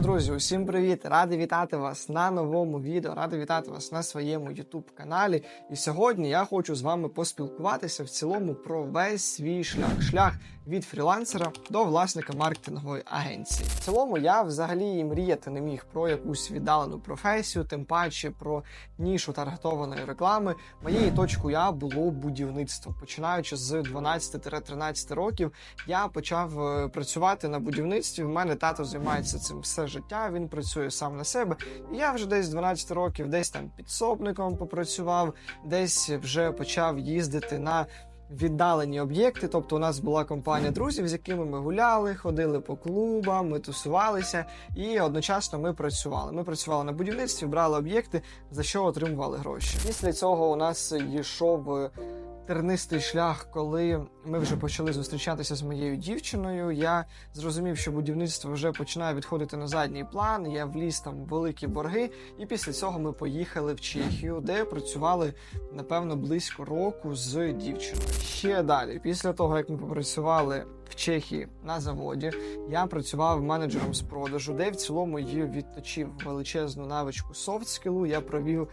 друзі, усім привіт! Радий вітати вас на новому відео, радий вітати вас на своєму youtube каналі. І сьогодні я хочу з вами поспілкуватися в цілому про весь свій шлях. Шлях від фрілансера до власника маркетингової агенції. В цілому я взагалі і мріяти не міг про якусь віддалену професію, тим паче про нішу таргетованої реклами. Моєю точкою А було будівництво. Починаючи з 12-13 років, я почав е, працювати на будівництві. В мене тато займається цим все життя. Він працює сам на себе. І я вже десь з 12 років, десь там підсобником попрацював, десь вже почав їздити на. Віддалені об'єкти, тобто у нас була компанія друзів, з якими ми гуляли, ходили по клубам, ми тусувалися, і одночасно ми працювали. Ми працювали на будівництві, брали об'єкти, за що отримували гроші. Після цього у нас йшов е, тернистий шлях, коли ми вже почали зустрічатися з моєю дівчиною. Я зрозумів, що будівництво вже починає відходити на задній план. Я вліз там великі борги, і після цього ми поїхали в Чехію, де працювали напевно близько року з дівчиною. Ще далі, після того як ми попрацювали в Чехії на заводі, я працював менеджером з продажу, де в цілому її відточив величезну навичку софтскілу. Я провів.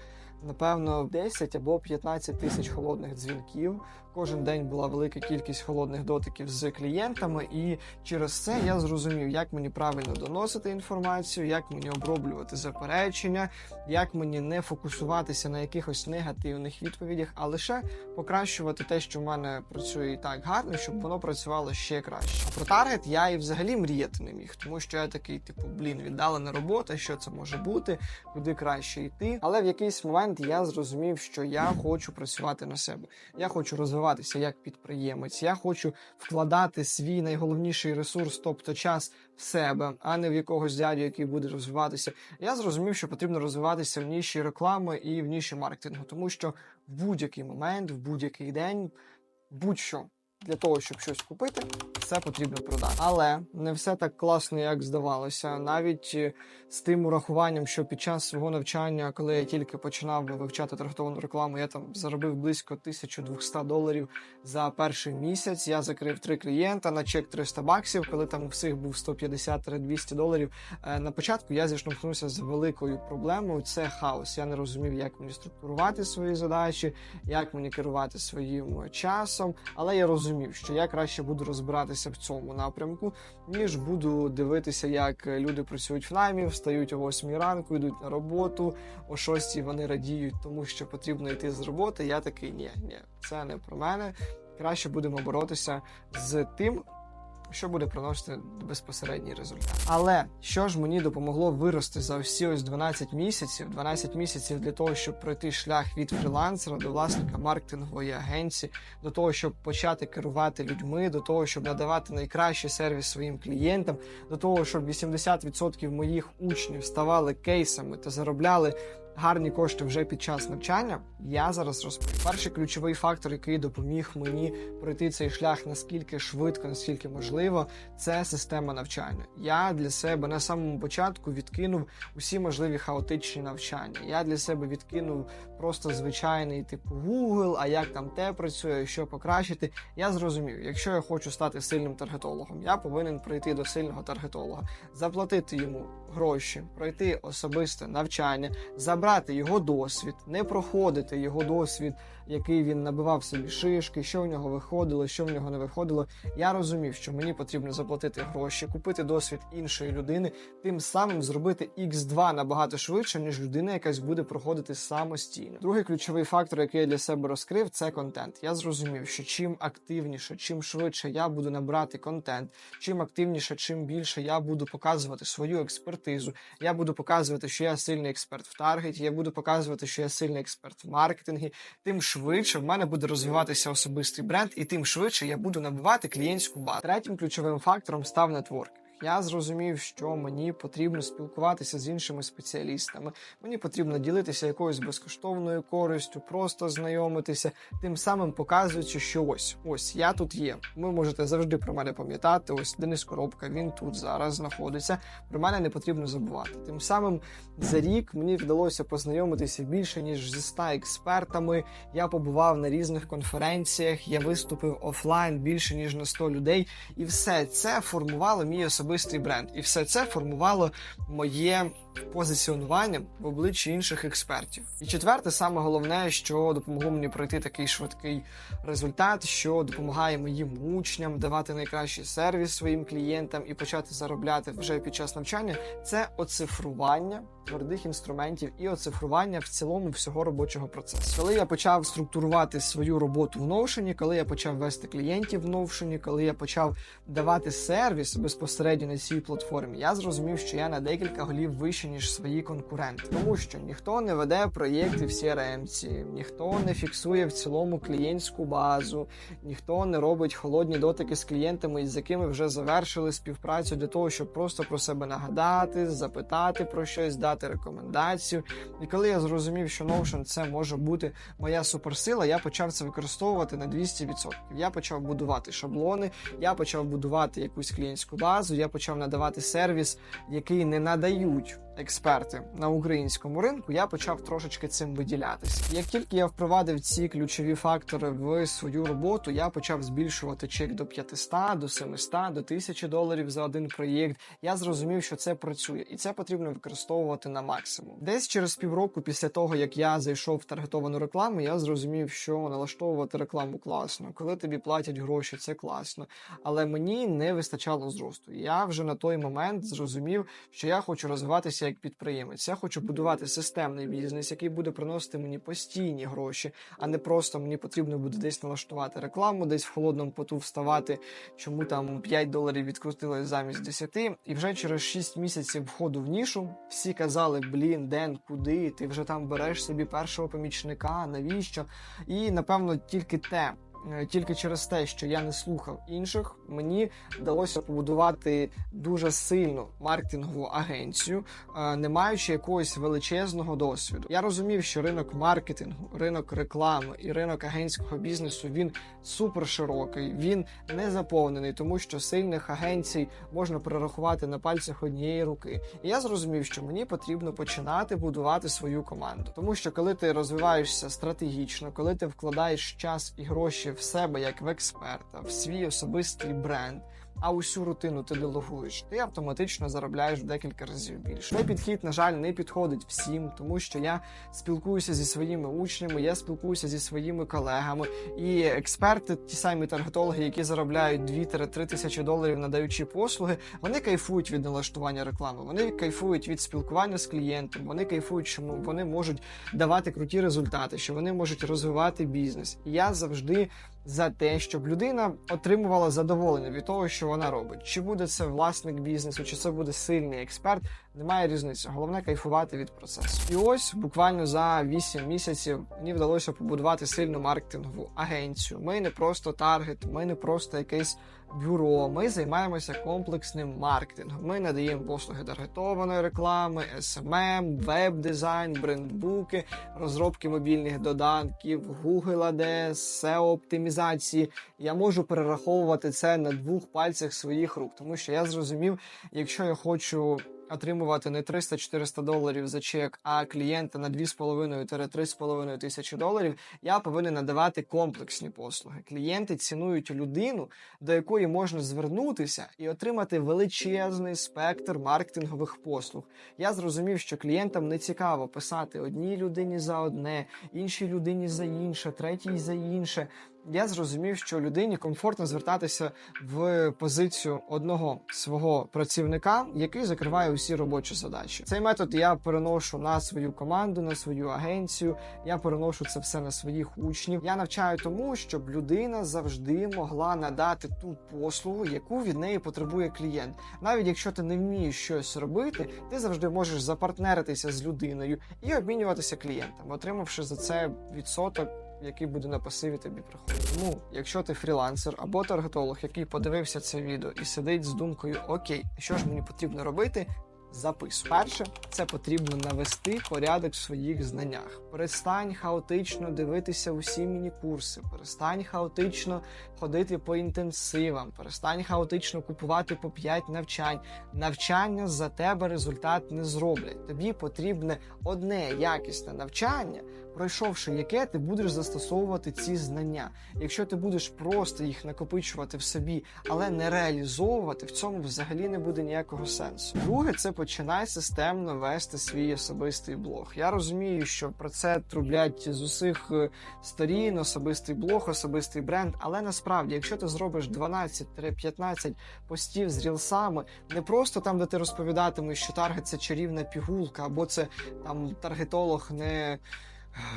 Напевно, 10 або 15 тисяч холодних дзвінків. Кожен день була велика кількість холодних дотиків з клієнтами, і через це я зрозумів, як мені правильно доносити інформацію, як мені оброблювати заперечення, як мені не фокусуватися на якихось негативних відповідях, а лише покращувати те, що в мене працює і так гарно, щоб воно працювало ще краще. Про таргет я і взагалі мріяти не міг, тому що я такий, типу, блін, віддалена робота, що це може бути, куди краще йти. Але в якийсь момент я зрозумів, що я хочу працювати на себе. Я хочу розвиватися як підприємець. Я хочу вкладати свій найголовніший ресурс, тобто час в себе, а не в якогось дядю, який буде розвиватися. Я зрозумів, що потрібно розвиватися в ніші реклами і в ніші маркетингу, тому що в будь-який момент, в будь-який день, будь-що. Для того щоб щось купити, все потрібно продати. Але не все так класно, як здавалося. Навіть е, з тим урахуванням, що під час свого навчання, коли я тільки починав вивчати таргетовану рекламу, я там заробив близько 1200 доларів за перший місяць. Я закрив три клієнта на чек 300 баксів, коли там у всіх був 150-200 доларів. Е, На початку я зіштовхнувся з великою проблемою. Це хаос. Я не розумів, як мені структурувати свої задачі, як мені керувати своїм часом. Але я розумів, що я краще буду розбиратися в цьому напрямку, ніж буду дивитися, як люди працюють в наймі, встають о 8 ранку, йдуть на роботу, о 6 вони радіють, тому що потрібно йти з роботи. Я такий, ні, ні, це не про мене. Краще будемо боротися з тим, що буде приносити безпосередній результат. Але що ж мені допомогло вирости за всі ось 12 місяців, 12 місяців для того, щоб пройти шлях від фрілансера до власника маркетингової агенції, до того, щоб почати керувати людьми, до того, щоб надавати найкращий сервіс своїм клієнтам, до того, щоб 80% моїх учнів ставали кейсами та заробляли гарні кошти вже під час навчання, я зараз розповім. Перший ключовий фактор, який допоміг мені пройти цей шлях наскільки швидко, наскільки можливо, це система навчання. Я для себе на самому початку відкинув усі можливі хаотичні навчання. Я для себе відкинув просто звичайний типу Google, а як там те працює, що покращити. Я зрозумів, якщо я хочу стати сильним таргетологом, я повинен прийти до сильного таргетолога, заплатити йому гроші, пройти особисте навчання, забрати його досвід, не проходити його досвід, який він набивав собі шишки, що в нього виходило, що в нього не виходило. Я розумів, що мені потрібно заплатити гроші, купити досвід іншої людини, тим самим зробити X2 набагато швидше, ніж людина, якась буде проходити самостійно. Другий ключовий фактор, який я для себе розкрив, це контент. Я зрозумів, що чим активніше, чим швидше я буду набрати контент, чим активніше, чим більше я буду показувати свою експертизу. Я буду показувати, що я сильний експерт в таргеті. Я буду показувати, що я сильний експерт в маркетингі. Тим швидше в мене буде розвиватися особистий бренд, і тим швидше я буду набивати клієнтську базу. Третім ключовим фактором став нетворкінг. Я зрозумів, що мені потрібно спілкуватися з іншими спеціалістами. Мені потрібно ділитися якоюсь безкоштовною користю, просто знайомитися, тим самим показуючи, що ось ось я тут є. Ви можете завжди про мене пам'ятати. Ось Денис Коробка, він тут зараз знаходиться. Про мене не потрібно забувати. Тим самим за рік мені вдалося познайомитися більше ніж зі 100 експертами. Я побував на різних конференціях, я виступив офлайн більше ніж на 100 людей, і все це формувало мій особистий особистий бренд. І все це формувало моє позиціонування в обличчі інших експертів. І четверте, саме головне, що допомогло мені пройти такий швидкий результат, що допомагає моїм учням давати найкращий сервіс своїм клієнтам і почати заробляти вже під час навчання. Це оцифрування твердих інструментів і оцифрування в цілому всього робочого процесу. Коли я почав структурувати свою роботу в Notion, коли я почав вести клієнтів в Notion, коли я почав давати сервіс безпосередньо на цій платформі, я зрозумів, що я на декілька голів вище ніж свої конкуренти, тому що ніхто не веде проєкти в CRM, ніхто не фіксує в цілому клієнтську базу, ніхто не робить холодні дотики з клієнтами, з якими вже завершили співпрацю для того, щоб просто про себе нагадати, запитати про щось, дати рекомендацію. І коли я зрозумів, що Notion це може бути моя суперсила, я почав це використовувати на 200%. Я почав будувати шаблони, я почав будувати якусь клієнтську базу, я почав надавати сервіс, який не надають. Експерти на українському ринку я почав трошечки цим виділятися. Як тільки я впровадив ці ключові фактори в свою роботу, я почав збільшувати чек до 500, до 700, до 1000 доларів за один проєкт. Я зрозумів, що це працює, і це потрібно використовувати на максимум. Десь через півроку після того, як я зайшов в таргетовану рекламу, я зрозумів, що налаштовувати рекламу класно, коли тобі платять гроші, це класно. Але мені не вистачало зросту. Я вже на той момент зрозумів, що я хочу розвиватися як підприємець. Я хочу будувати системний бізнес, який буде приносити мені постійні гроші, а не просто мені потрібно буде десь налаштувати рекламу, десь в холодному поту вставати, чому там 5 доларів відкрутилось замість 10. І вже через 6 місяців входу в нішу всі казали: блін, Ден, куди? Ти вже там береш собі першого помічника, навіщо? І напевно тільки те. Е, Тільки через те, що я не слухав інших, мені вдалося побудувати дуже сильну маркетингову агенцію, е, не маючи якогось величезного досвіду. Я розумів, що ринок маркетингу, ринок реклами і ринок агентського бізнесу він супер широкий, він не заповнений, тому що сильних агенцій можна перерахувати на пальцях однієї руки. І я зрозумів, що мені потрібно починати будувати свою команду, тому що коли ти розвиваєшся стратегічно, коли ти вкладаєш час і гроші в себе як в експерта, в свій особистий бренд. А усю рутину ти делегуєш, ти автоматично заробляєш в декілька разів більше. Цей підхід, на жаль, не підходить всім, тому що я спілкуюся зі своїми учнями, я спілкуюся зі своїми колегами, і експерти, ті самі таргетологи, які заробляють 2-3 тисячі доларів, надаючи послуги, вони кайфують від налаштування реклами, вони кайфують від спілкування з клієнтом, вони кайфують, що вони можуть давати круті результати, що вони можуть розвивати бізнес. І я завжди за те, щоб людина отримувала задоволення від того, що вона робить. Чи буде це власник бізнесу, чи це буде сильний експерт, немає різниці. Головне кайфувати від процесу. І ось буквально за 8 місяців мені вдалося побудувати сильну маркетингову агенцію. Ми не просто таргет, ми не просто якесь бюро. Ми займаємося комплексним маркетингом. Ми надаємо послуги таргетованої реклами, SMM, веб-дизайн, брендбуки, розробки мобільних додатків, Google ADS, SEO оптимізації. Я можу перераховувати це на двох пальцях своїх рук, тому що я зрозумів, якщо я хочу. Отримувати не 300-400 доларів за чек, а клієнта на 2,5-3,5 тисячі доларів, я повинен надавати комплексні послуги. Клієнти цінують людину, до якої можна звернутися і отримати величезний спектр маркетингових послуг. Я зрозумів, що клієнтам не цікаво писати одній людині за одне, іншій людині за інше, третій за інше. Я зрозумів, що людині комфортно звертатися в позицію одного свого працівника, який закриває усі робочі задачі. Цей метод я переношу на свою команду, на свою агенцію. Я переношу це все на своїх учнів. Я навчаю тому, щоб людина завжди могла надати ту послугу, яку від неї потребує клієнт. Навіть якщо ти не вмієш щось робити, ти завжди можеш запартнеритися з людиною і обмінюватися клієнтами, отримавши за це відсоток який буде на пасиві тобі приходить. Тому, якщо ти фрілансер або таргетолог, який подивився це відео і сидить з думкою, окей, що ж мені потрібно робити, Записуй. Перше, це потрібно навести порядок в своїх знаннях. Перестань хаотично дивитися усі міні-курси, перестань хаотично ходити по інтенсивам, перестань хаотично купувати по 5 навчань. Навчання за тебе результат не зроблять. Тобі потрібне одне якісне навчання, пройшовши яке ти будеш застосовувати ці знання. Якщо ти будеш просто їх накопичувати в собі, але не реалізовувати, в цьому взагалі не буде ніякого сенсу. Друге, це починай системно вести свій особистий блог. Я розумію, що про це трублять з усіх е, сторін, особистий блог, особистий бренд. Але насправді, якщо ти зробиш 12-15 постів з рілсами, не просто там, де ти розповідатимеш, що таргет це чарівна пігулка, або це там таргетолог не.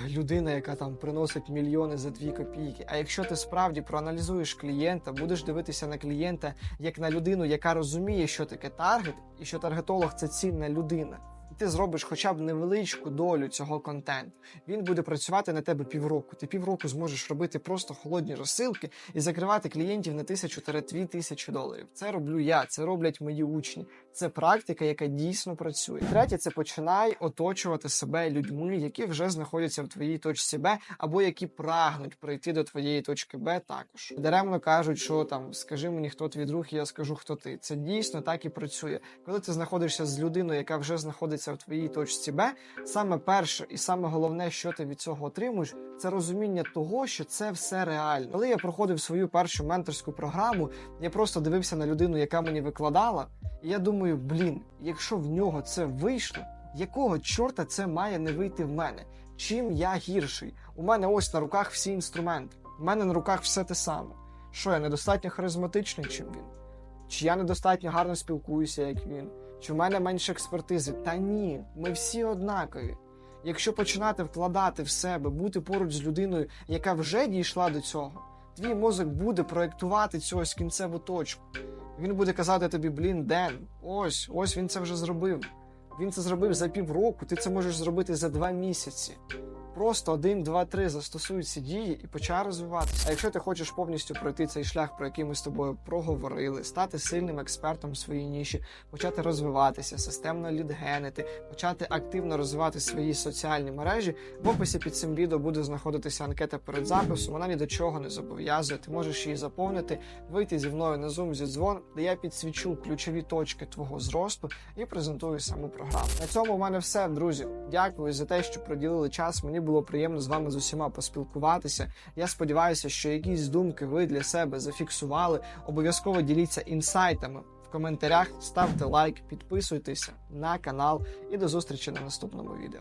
Людина, яка там приносить мільйони за дві копійки. А якщо ти справді проаналізуєш клієнта, будеш дивитися на клієнта як на людину, яка розуміє, що таке таргет, і що таргетолог це цінна людина. Ти зробиш хоча б невеличку долю цього контенту. Він буде працювати на тебе півроку. Ти півроку зможеш робити просто холодні розсилки і закривати клієнтів на тисячу дві тисячі доларів. Це роблю я, це роблять мої учні. Це практика, яка дійсно працює. Третє, це починай оточувати себе людьми, які вже знаходяться в твоїй точці Б, або які прагнуть прийти до твоєї точки Б також. Даремно кажуть, що там скажи мені, хто твій друг, і я скажу, хто ти. Це дійсно так і працює. Коли ти знаходишся з людиною, яка вже знаходиться в твоїй точці Б, саме перше і саме головне, що ти від цього отримуєш, це розуміння того, що це все реально. Коли я проходив свою першу менторську програму, я просто дивився на людину, яка мені викладала. І я думаю, блін, якщо в нього це вийшло, якого чорта це має не вийти в мене? Чим я гірший? У мене ось на руках всі інструменти. У мене на руках все те саме. Що я недостатньо харизматичний, чим він? Чи я недостатньо гарно спілкуюся, як він? Чи в мене менше експертизи? Та ні, ми всі однакові. Якщо починати вкладати в себе, бути поруч з людиною, яка вже дійшла до цього, твій мозок буде проєктувати цю ось кінцеву точку. Він буде казати тобі, блін, Ден, ось, ось він це вже зробив. Він це зробив за півроку, ти це можеш зробити за два місяці. Просто один, два, три застосуй дії і почай розвиватися. А якщо ти хочеш повністю пройти цей шлях, про який ми з тобою проговорили, стати сильним експертом в своїй ніші, почати розвиватися, системно лідгенити, почати активно розвивати свої соціальні мережі, в описі під цим відео буде знаходитися анкета перед записом. Вона ні до чого не зобов'язує. Ти можеш її заповнити, вийти зі мною на Zoom зі дзвон, де я підсвічу ключові точки твого зросту і презентую саму програму. На цьому у мене все, друзі. Дякую за те, що приділили час. Мені було приємно з вами з усіма поспілкуватися. Я сподіваюся, що якісь думки ви для себе зафіксували. Обов'язково діліться інсайтами в коментарях, ставте лайк, підписуйтеся на канал і до зустрічі на наступному відео.